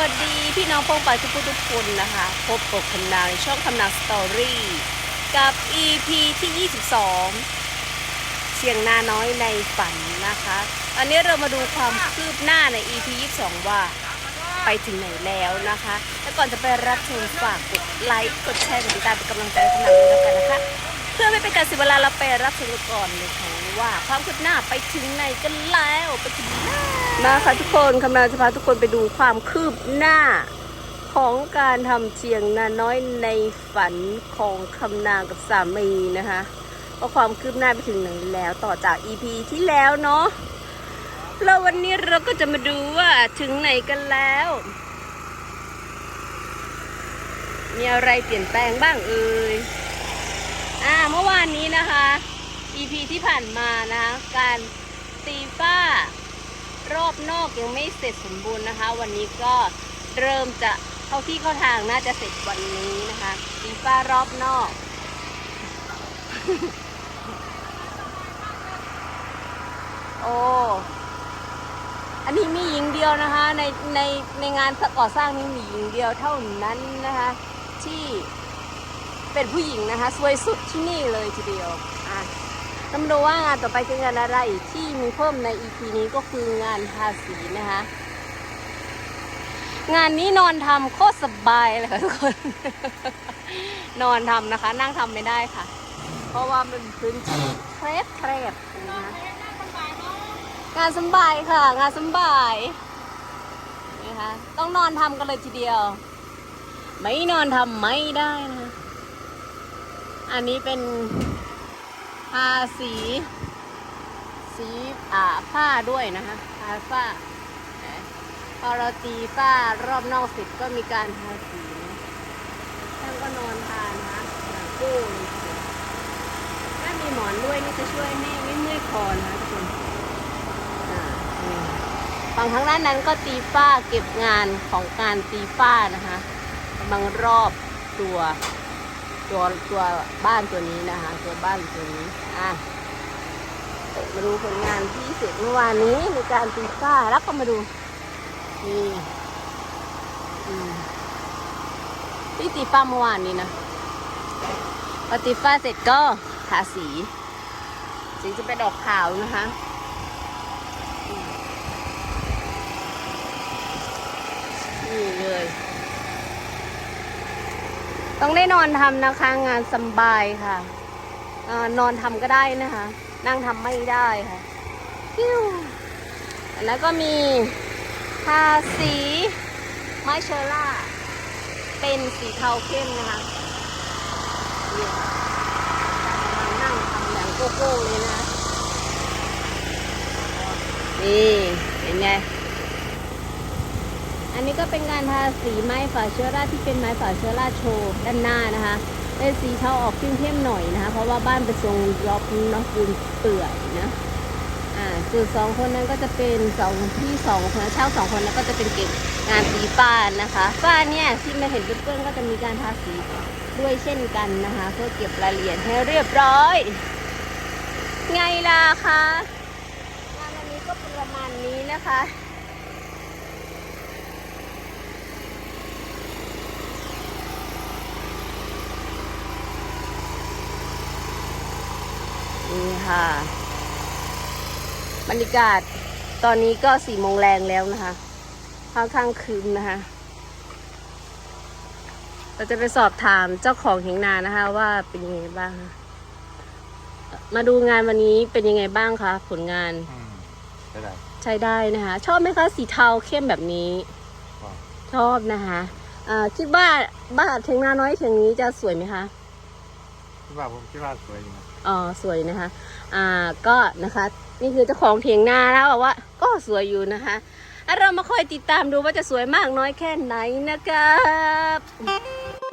วัสดีพี่น้องพงปาทุกทุกคนนะคะ พบกับคำนาวในช่องคำนาวสตอรี่กับ EP ที่ 22 เชียงนาน้อยในฝันนะคะตอนนี้เรามาดูความคืบหน้าใน EP 22 ว่าไปถึงไหนแล้วนะคะ และก่อนจะไปรับชมฝากกดไลค์กดแชร์กดติดตามเป็นกำลังใจคำนาวด้วยกันนะคะ เพื่อไม่เป็นการเสียเวลาเราไปรับชมก่อนเลยค่ะว่าความคืบหน้าไปถึงไหนกันแล้วไปถึงไหน นะคะทุกคนคำนาจะพาทุกคนไปดูความคืบหน้าของการทำเชียงนาน้อยในฝันของคำนากับสามีนะคะว่าความคืบหน้าไปถึงไหนแล้วต่อจาก EP ที่แล้วเนาะแล้ววันนี้เราก็จะมาดูว่าถึงไหนกันแล้ว มีอะไรเปลี่ยนแปลงบ้างเอ่ยอ่าเมื่อวานนี้นะคะ EP ที่ผ่านมานะคะการตีฝ้า อบนอกยังไม่เสร็จสมบูรณ์นะคะ วันนี้ก็เริ่มจะเข้าที่เข้าทางน่าจะเสร็จวันนี้นะคะตีฝ้ารอบนอก โอ้อันนี้มีหญิงเดียวนะคะ ในในในงานก่อสร้างนี้มีหญิงเดียวเท่านั้นนะคะ ที่เป็นผู้หญิงนะคะ สวยสุดที่นี่เลยทีเดียวอะ เรามาดูว่างานต่อไปคืองานอะไรที่มีเพิ่มใน EP นี้ก็คืองานทาสีนะคะ งานนี้นอนทำโคตรสบายเลยค่ะทุกคน นอนทำนะคะ นั่งทำไม่ได้ค่ะ เพราะว่ามันพื้นที่แคบแคบนะคะงานสบายค่ะ งานสบายนะคะต้องนอนทำกันเลยทีเดียว ไม่นอนทำไม่ได้นะ อันนี้เป็น ทาสี สีอ่าผ้าด้วยนะคะทาฝ้าพอเราตีฝ้ารอบนอกเสร็จก็มีการทาสีนะท่านก็นอนทานนะคะอย่างกู้เลยทีเดียวถ้ามีหมอนด้วยนี่จะช่วยให้ไม่เมื่อยคอนะคะทุกคนอ่านี่ฝั่งด้านนั้นก็ตีฝ้าเก็บงานของการตีฝ้านะคะกำลังรอบตัว ตัวตัวบ้านตัวนี้นะคะ ตัวบ้านตัวนี้อะมาดูผลงานที่เสร็จเมื่อวานนี้ในการตีฝ้าแล้วก็มาดูนี่อืมที่ตีฝ้าเมื่อวานนี้นะพอตีฝ้าเสร็จก็ทาสีสีจะเป็นดอกขาวนะคะอืมนี่เลย ต้องได้นอนทำนะคะ งานสบายค่ะอนอนทำก็ได้นะคะ นั่งทำไม่ได้ค่ะแล้วก็มีทาสีไมเชอร่า เป็นสีเทาเข้มนะคะนั่งทำอย่างโกโก้เลยนะ นี่ เห็นไง นนี้ก็เป็นการทาสีไม้ฝาเชื้อราที่เป็นไม้ฝาเชื้อราโชว์ด้านหน้านะคะเป็นสีเทาออกเข้มๆหน่อยนะคะ เพราะว่าบ้านเป็นทรงรอบเนาะปูนเปื่อยนะอ่าส่วนสองคนนั้นก็จะเป็นสองพี่สองคนเช่าสองคนแล้วก็จะเป็นเก็บงานสีฟ้านะคะฝ้าเนี่ยที่มาเห็นเพื่อนๆก็จะมีการทาสีด้วยเช่นกันนะคะ เพื่อเก็บรายละเอียดให้เรียบร้อย ไงล่ะคะงานอันนี้ก็ประมาณนี้นะคะ นี่ค่ะ บรรยากาศตอนนี้ก็สี่โมงแรงแล้วนะคะค่อนข้างคืมนะคะ เราจะไปสอบถามเจ้าของเหียงนานะคะ ว่าเป็นยังไงบ้างคะมาดูงานวันนี้เป็นยังไงบ้างคะผลงานอืมได้ได้ใช้ได้นะคะ ชอบไหมคะสีเทาเข้มแบบนี้ว้าวชอบนะคะอ่าคิดว่าบ้านเทียงนาน้อยเทียงนี้จะสวยไหมคะคิดว่าผมคิดว่าสวยดีนะ อ๋อสวยนะคะ อ่าก็นะคะ นี่คือเจ้าของเถียงนาแล้วบอกว่า ก็สวยอยู่นะคะอะเรามาคอยติดตามดูว่าจะสวยมากน้อยแค่ไหนนะครับ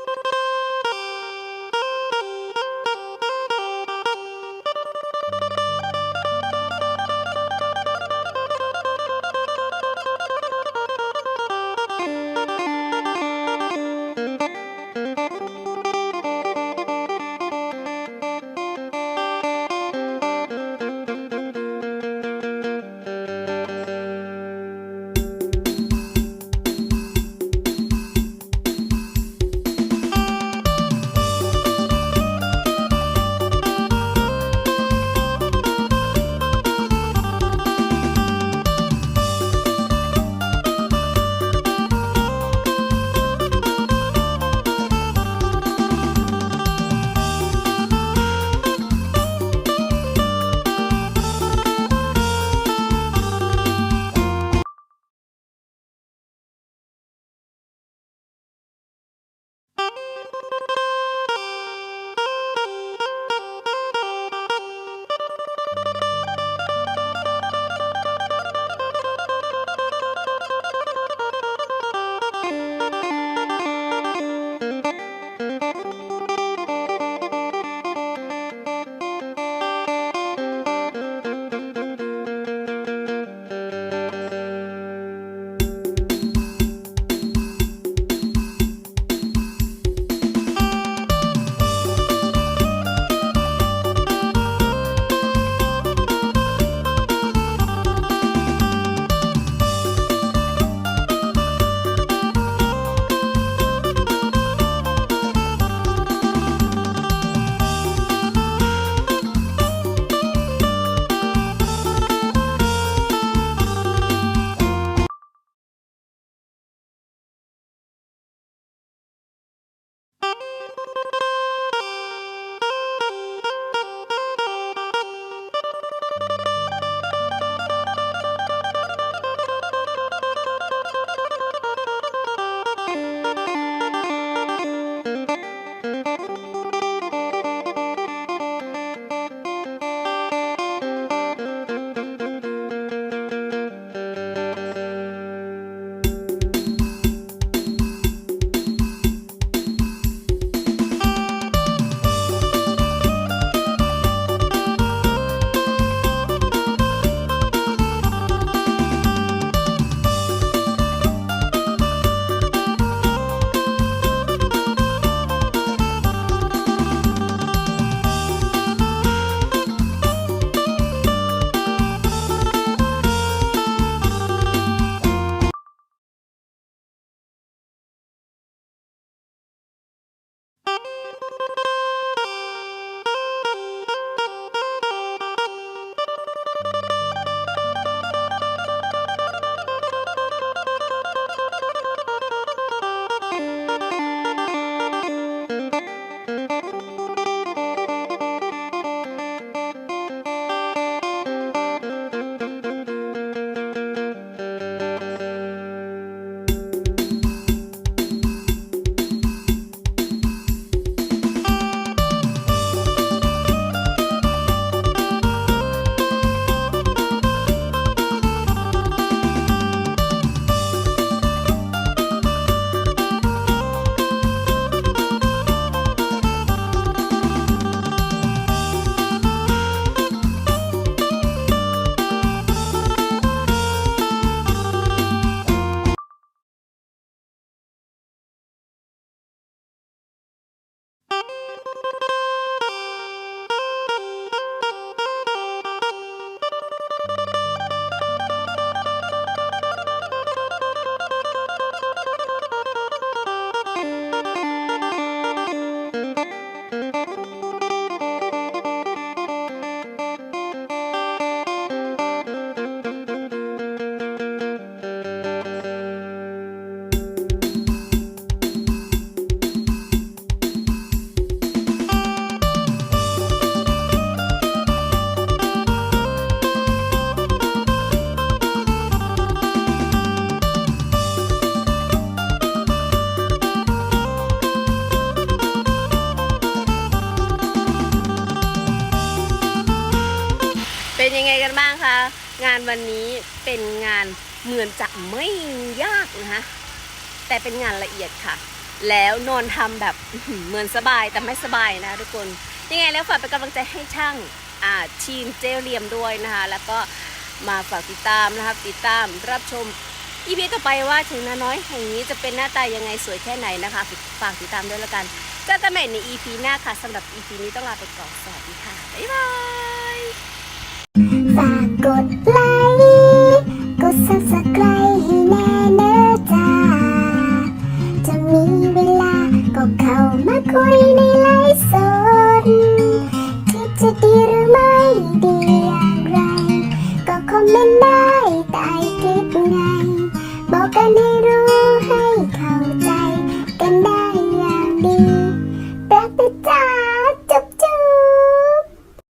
็นยังไงกันบ้างคะ งานวันนี้เป็นงานเหมือนจะไม่ยากนะคะแต่เป็นงานละเอียดค่ะ แล้วนอนทำแบบเหมือนสบายแต่ไม่สบายนะทุกคน ยังไงแล้วฝากเป็นกำลังใจให้ช่างอาทีมเจลเลียมด้วยนะคะ แล้วก็มาฝากติดตามนะครับ ติดตามรับชมอีพีต่อไปว่าถึงนาน้อยแห่งนี้จะเป็นหน้าตายังไงสวยแค่ไหนนะคะ ฝากติดตามด้วยล้วกันเจอกันใหม่ในอีพีหน้าค่ะสำหรับอีพีนี้ต้องลาไปก่อนสวัสดีค่ะบ๊ายบาย กดไลค์กดซับสไครต์ให้แน่เนอจ้าจะมีเวลาก็เข้ามาคุยในไลฟ์สดคิดจะดีหรือไม่ดีอย่างไร ก็คอมเมนต์ได้ใต้คลิปไงบอกกันให้รู้